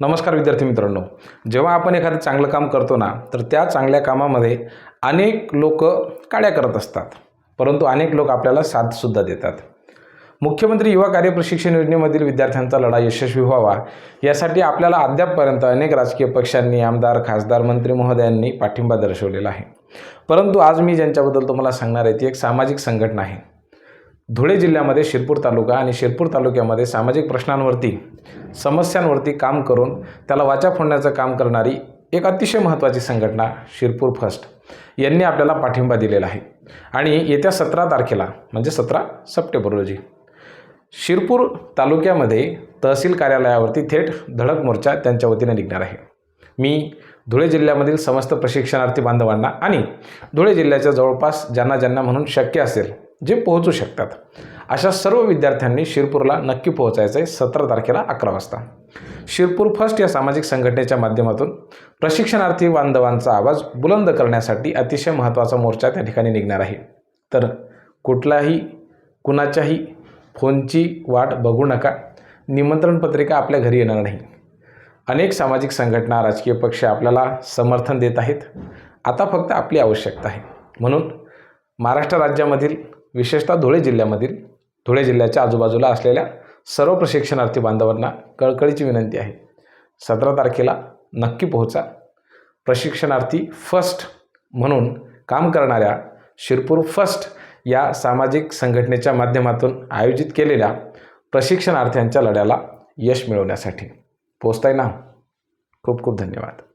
नमस्कार विद्यार्थी मित्रांनो. जेव्हा आपण एखादं चांगलं काम करतो ना तर त्या चांगल्या कामामध्ये अनेक लोक काड्या करत असतात. परंतु अनेक लोक आपल्याला साथसुद्धा देतात. मुख्यमंत्री युवा कार्य प्रशिक्षण योजनेमधील विद्यार्थ्यांचा लढा यशस्वी व्हावा यासाठी आपल्याला अद्यापपर्यंत अनेक राजकीय पक्षांनी आमदार खासदार मंत्री महोदयांनी पाठिंबा दर्शवलेला आहे. परंतु आज मी ज्यांच्याबद्दल तुम्हाला सांगणार आहे ती एक सामाजिक संघटना आहे. धुळे जिल्ह्यामध्ये शिरपूर तालुका आणि शिरपूर तालुक्यामध्ये सामाजिक प्रश्नांवरती समस्यांवरती काम करून त्याला वाचा फोडण्याचं काम करणारी एक अतिशय महत्त्वाची संघटना शिरपूर फर्स्ट यांनी आपल्याला पाठिंबा दिलेला आहे. आणि येत्या सतरा तारखेला म्हणजे सतरा सप्टेंबर रोजी शिरपूर तालुक्यामध्ये तहसील कार्यालयावरती थेट धडक मोर्चा त्यांच्या वतीने निघणार आहे. मी धुळे जिल्ह्यामधील समस्त प्रशिक्षणार्थी बांधवांना आणि धुळे जिल्ह्याच्या जवळपास ज्यांना ज्यांना म्हणून शक्य असेल जे पोहोचू शकतात. अशा सर्व विद्यार्थ्यांनी शिरपूरला नक्की पोहोचायचं आहे सतरा तारखेला अकरा वाजता. शिरपूर फर्स्ट या सामाजिक संघटनेच्या माध्यमातून प्रशिक्षणार्थी बांधवांचा आवाज बुलंद करण्यासाठी अतिशय महत्त्वाचा मोर्चा त्या ठिकाणी निघणार आहे. तर कुठलाही कुणाच्याही फोनची वाट बघू नका. निमंत्रण पत्रिका आपल्या घरी येणार नाही. अनेक सामाजिक संघटना राजकीय पक्ष आपल्याला समर्थन देत आहेत. आता फक्त आपली आवश्यकता आहे. म्हणून महाराष्ट्र राज्यामधील विशेषतः धुळे जिल्ह्यामधील धुळे जिल्ह्याच्या आजूबाजूला असलेल्या सर्व प्रशिक्षणार्थी बांधवांना कळकळीची विनंती आहे. सतरा तारखेला नक्की पोहोचा. प्रशिक्षणार्थी फर्स्ट म्हणून काम करणाऱ्या शिरपूर फर्स्ट या सामाजिक संघटनेच्या माध्यमातून आयोजित केलेल्या प्रशिक्षणार्थ्यांच्या लढ्याला यश मिळवण्यासाठी. पोचताय ना? खूप खूप धन्यवाद.